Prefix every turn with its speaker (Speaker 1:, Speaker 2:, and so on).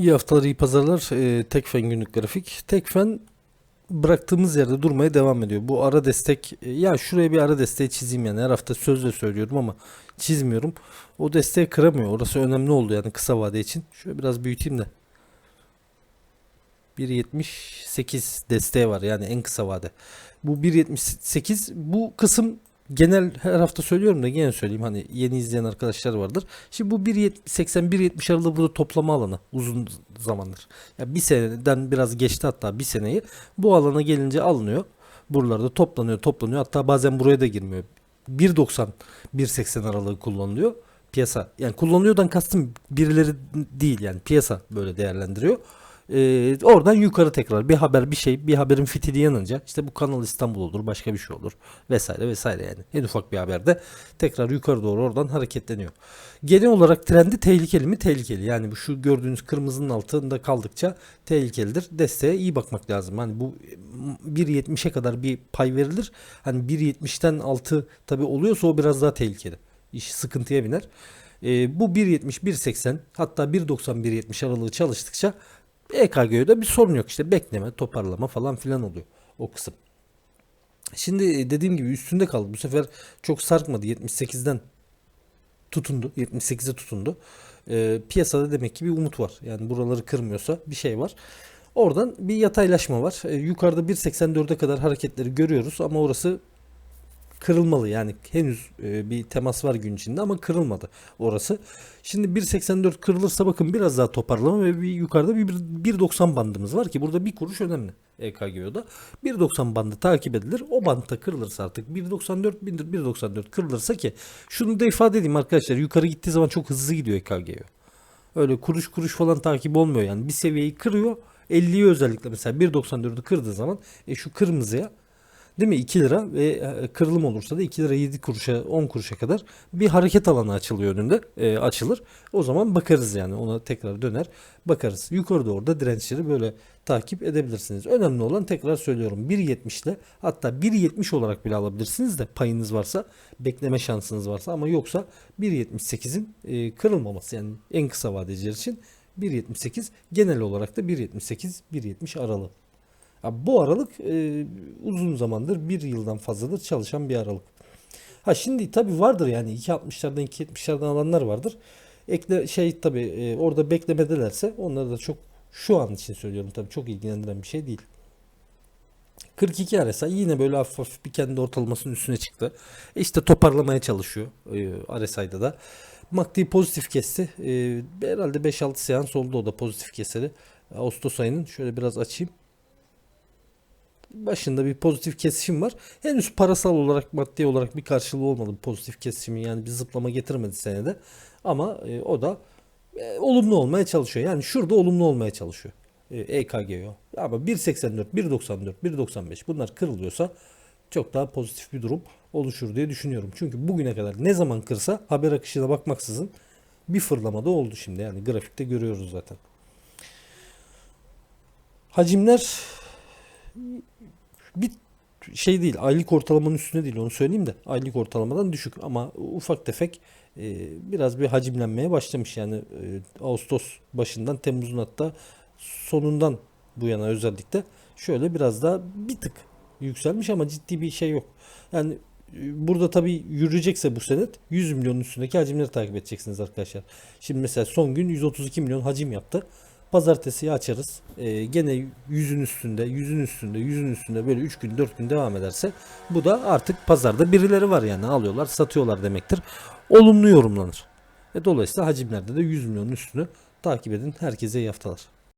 Speaker 1: İyi haftalar, iyi pazarlar. Ee, Tekfen günlük grafik. Tekfen bıraktığımız yerde durmaya devam ediyor. Bu ara destek, e, ya şuraya bir ara desteği çizeyim yani. Her hafta sözle söylüyorum ama çizmiyorum. O desteği kıramıyor. Orası önemli oldu yani kısa vade için. Şöyle biraz büyüteyim de. 1.78 desteği var yani en kısa vade. Bu 1.78 bu kısım genel her hafta söylüyorum da gene söyleyeyim hani yeni izleyen arkadaşlar vardır. Şimdi bu 1.80-1.70 aralığı burada toplama alanı uzun zamandır. Ya bir seneden biraz geçti hatta bir seneyi. Bu alana gelince alınıyor. Buralarda toplanıyor toplanıyor hatta bazen buraya da girmiyor. 1.90 1.80 aralığı kullanılıyor piyasa. Yani kullanıyordan kastım birileri değil yani piyasa böyle değerlendiriyor. Ee, oradan yukarı tekrar bir haber bir şey bir haberin fitili yanınca işte bu Kanal İstanbul olur başka bir şey olur vesaire vesaire yani en ufak bir haberde tekrar yukarı doğru oradan hareketleniyor. Genel olarak trendi tehlikeli mi? Tehlikeli. Yani bu şu gördüğünüz kırmızının altında kaldıkça tehlikelidir. Desteğe iyi bakmak lazım. Hani bu 1.70'e kadar bir pay verilir. Hani 1.70'ten altı tabi oluyorsa o biraz daha tehlikeli. İş sıkıntıya biner. Ee, bu 1.70, 1.80 hatta 1.90, 1.70 aralığı çalıştıkça EKG'de bir sorun yok işte bekleme, toparlama falan filan oluyor o kısım. Şimdi dediğim gibi üstünde kaldı. Bu sefer çok sarkmadı. 78'den tutundu. 78'e tutundu. Ee, piyasada demek ki bir umut var. Yani buraları kırmıyorsa bir şey var. Oradan bir yataylaşma var. Ee, yukarıda 1.84'e kadar hareketleri görüyoruz ama orası kırılmalı yani henüz e, bir temas var gün içinde ama kırılmadı orası. Şimdi 1.84 kırılırsa bakın biraz daha toparlama ve bir yukarıda bir 1.90 bandımız var ki burada bir kuruş önemli EKGO'da. 1.90 bandı takip edilir. O bantta kırılırsa artık 1.94 1.94 kırılırsa ki şunu da ifade edeyim arkadaşlar yukarı gittiği zaman çok hızlı gidiyor EKGO. Öyle kuruş kuruş falan takip olmuyor yani bir seviyeyi kırıyor 50'yi özellikle mesela 1.94'ü kırdığı zaman e, şu kırmızıya Değil mi? 2 lira ve e, kırılım olursa da 2 lira 7 kuruşa 10 kuruşa kadar bir hareket alanı açılıyor önünde. E, açılır. O zaman bakarız yani ona tekrar döner bakarız. Yukarıda orada dirençleri böyle takip edebilirsiniz. Önemli olan tekrar söylüyorum 1.70 ile hatta 1.70 olarak bile alabilirsiniz de payınız varsa bekleme şansınız varsa ama yoksa 1.78'in e, kırılmaması yani en kısa vadeciler için 1.78 genel olarak da 1.78 1.70 aralığı. Ya bu aralık e, uzun zamandır bir yıldan fazladır çalışan bir aralık. Ha şimdi tabi vardır yani 2.60'lardan 2.70'lerden alanlar vardır. Ekle şey tabi e, orada beklemedelerse onları da çok şu an için söylüyorum tabi çok ilgilendiren bir şey değil. 42 RSI yine böyle hafif hafif bir kendi ortalamasının üstüne çıktı. E işte toparlamaya çalışıyor e, RSI'da da. MACD pozitif kesti. E, herhalde 5-6 seans oldu o da pozitif keseri. Ağustos ayının şöyle biraz açayım başında bir pozitif kesişim var. Henüz parasal olarak maddi olarak bir karşılığı olmadı pozitif kesişimin yani bir zıplama getirmedi senede. Ama e, o da e, olumlu olmaya çalışıyor. Yani şurada olumlu olmaya çalışıyor. E, EKGO. Ama 1.84, 1.94, 1.95 bunlar kırılıyorsa çok daha pozitif bir durum oluşur diye düşünüyorum. Çünkü bugüne kadar ne zaman kırsa haber akışına bakmaksızın bir fırlamada oldu şimdi. Yani grafikte görüyoruz zaten. Hacimler bir şey değil aylık ortalamanın üstünde değil onu söyleyeyim de aylık ortalamadan düşük ama ufak tefek e, biraz bir hacimlenmeye başlamış yani e, Ağustos başından Temmuz'un hatta sonundan bu yana özellikle şöyle biraz daha bir tık yükselmiş ama ciddi bir şey yok. Yani e, burada tabii yürüyecekse bu senet 100 milyonun üstündeki hacimleri takip edeceksiniz arkadaşlar. Şimdi mesela son gün 132 milyon hacim yaptı. Pazartesi açarız. Ee, gene yüzün üstünde, yüzün üstünde, yüzün üstünde böyle 3 gün 4 gün devam ederse bu da artık pazarda birileri var yani alıyorlar satıyorlar demektir. Olumlu yorumlanır. E, dolayısıyla hacimlerde de 100 milyonun üstünü takip edin. Herkese iyi haftalar.